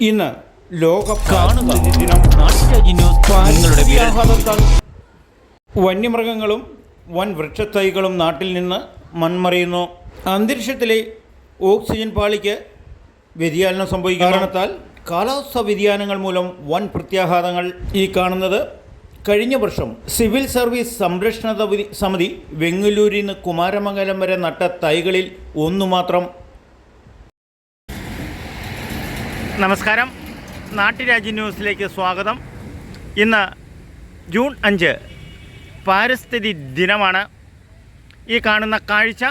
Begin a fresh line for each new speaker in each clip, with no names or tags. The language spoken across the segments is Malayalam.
ഇന്ന് ലോക വന്യമൃഗങ്ങളും വൻ വൃക്ഷത്തൈകളും നാട്ടിൽ നിന്ന് മൺമറിയുന്നു. അന്തരീക്ഷത്തിലെ ഓക്സിജൻ പാളിക്ക് വ്യതിയാനം സംഭവിക്കുന്ന. കാരണത്താൽ കാലാവസ്ഥാ വ്യതിയാനങ്ങൾ മൂലം വൻ പ്രത്യാഘാതങ്ങൾ ഈ കാണുന്നത്. കഴിഞ്ഞ വർഷം സിവിൽ സർവീസ് സംരക്ഷണ സമിതി- വെങ്ങല്ലൂരിൽ നിന്ന് കുമാരമംഗലം വരെ നട്ട തൈകളിൽ ഒന്നു മാത്രം നമസ്കാരം. നാട്ടുരാജ്യ ന്യൂസിലേക്ക് സ്വാഗതം. ഇന്ന് ജൂൺ അഞ്ച് പാരിസ്ഥിതി ദിനമാണ്. ഈ കാണുന്ന കാഴ്ച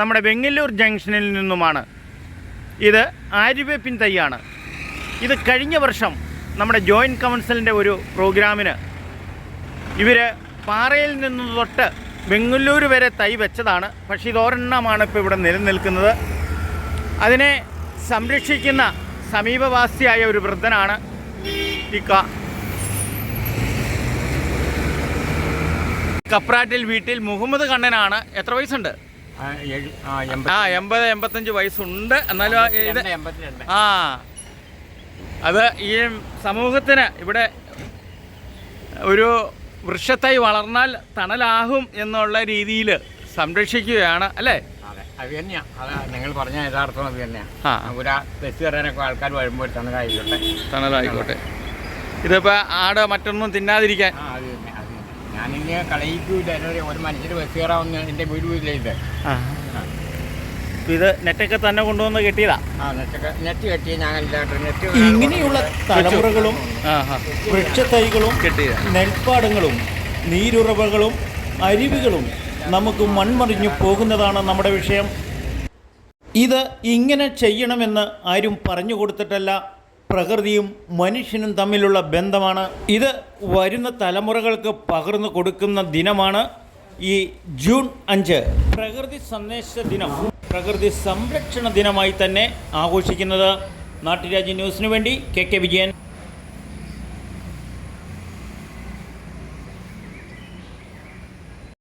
നമ്മുടെ വെങ്ങല്ലൂർ ജംഗ്ഷനിൽ നിന്നുമാണ്. ഇത് ആര്യവേപ്പിൻ തൈയാണ് ഇത് കഴിഞ്ഞ വർഷം നമ്മുടെ ജോയിന്റ് കൗൺസിലിന്റെ ഒരു പ്രോഗ്രാമിന് ഇവർ പാറയിൽ നിന്ന് തൊട്ട് വെങ്ങല്ലൂർ വരെ തൈ വെച്ചതാണ്. പക്ഷേ ഇതൊരെണ്ണമാണ് ഇപ്പോൾ ഇവിടെ നിലനിൽക്കുന്നത്. അതിനെ സംരക്ഷിക്കുന്ന സമീപവാസിയായ ഒരു വൃദ്ധനാണ് ഈ ക കപ്രാറ്റിൽ വീട്ടിൽ മുഹമ്മദ് കണ്ണനാണ്. എത്ര വയസ്സുണ്ട്?
ആ,
എൺപത് എൺപത്തഞ്ച് വയസ്സുണ്ട്. എന്നാലും ആ ഇത് അത് ഈ സമൂഹത്തിന് ഇവിടെ ഒരു വൃക്ഷത്തൈ വളർന്നാൽ തണലാകും എന്നുള്ള രീതിയിൽ സംരക്ഷിക്കുകയാണ് അല്ലേ?
അതെ, തന്നെയാണ് അതാ നിങ്ങൾ പറഞ്ഞ യഥാർത്ഥം അത് തന്നെയാണ്
ആ.
ഒരു ബസ് കയറാനൊക്കെ ആൾക്കാർ വരുമ്പോൾ തണലായിക്കോട്ടെ.
തണലായിക്കോട്ടെ. ഇതിപ്പോൾ ആട് മറ്റൊന്നും തിന്നാതിരിക്കാൻ.
ആ അത് തന്നെ അത് തന്നെ. ഞാനിങ്ങനെ കളയിക്കൂല എന്നൊരു ഒരു മനുഷ്യർ ബസ് കയറാമെന്ന് എന്റെ വീടുമില്ല ഇത്.
ഇത് നെറ്റൊക്കെ തന്നെ കൊണ്ടുവന്ന് കെട്ടിയതാ.
ആ നെറ്റ് നെറ്റ് കെട്ടി ഞങ്ങൾ നെറ്റ്
ഇങ്ങനെയുള്ള തലമുറകളും വൃക്ഷത്തൈകളും
കെട്ടിയ
നെൽപ്പാടങ്ങളും നീരുറവകളും അരുവികളും നമുക്ക് മൺമറിഞ്ഞു പോകുന്നതാണ് നമ്മുടെ വിഷയം. ഇത് ഇങ്ങനെ ചെയ്യണമെന്ന് ആരും പറഞ്ഞു കൊടുത്തിട്ടല്ല. പ്രകൃതിയും മനുഷ്യനും തമ്മിലുള്ള ബന്ധമാണ്. ഇത് വരുന്ന തലമുറകൾക്ക് പകർന്നു കൊടുക്കുന്ന ദിനമാണ് ഈ ജൂൺ അഞ്ച്. പ്രകൃതി സന്ദേശ ദിനം. പ്രകൃതി സംരക്ഷണ ദിനമായി തന്നെ ആഘോഷിക്കുന്നത്. നാട്ടുരാജ്യ ന്യൂസിനു വേണ്ടി കെ കെ വിജയൻ.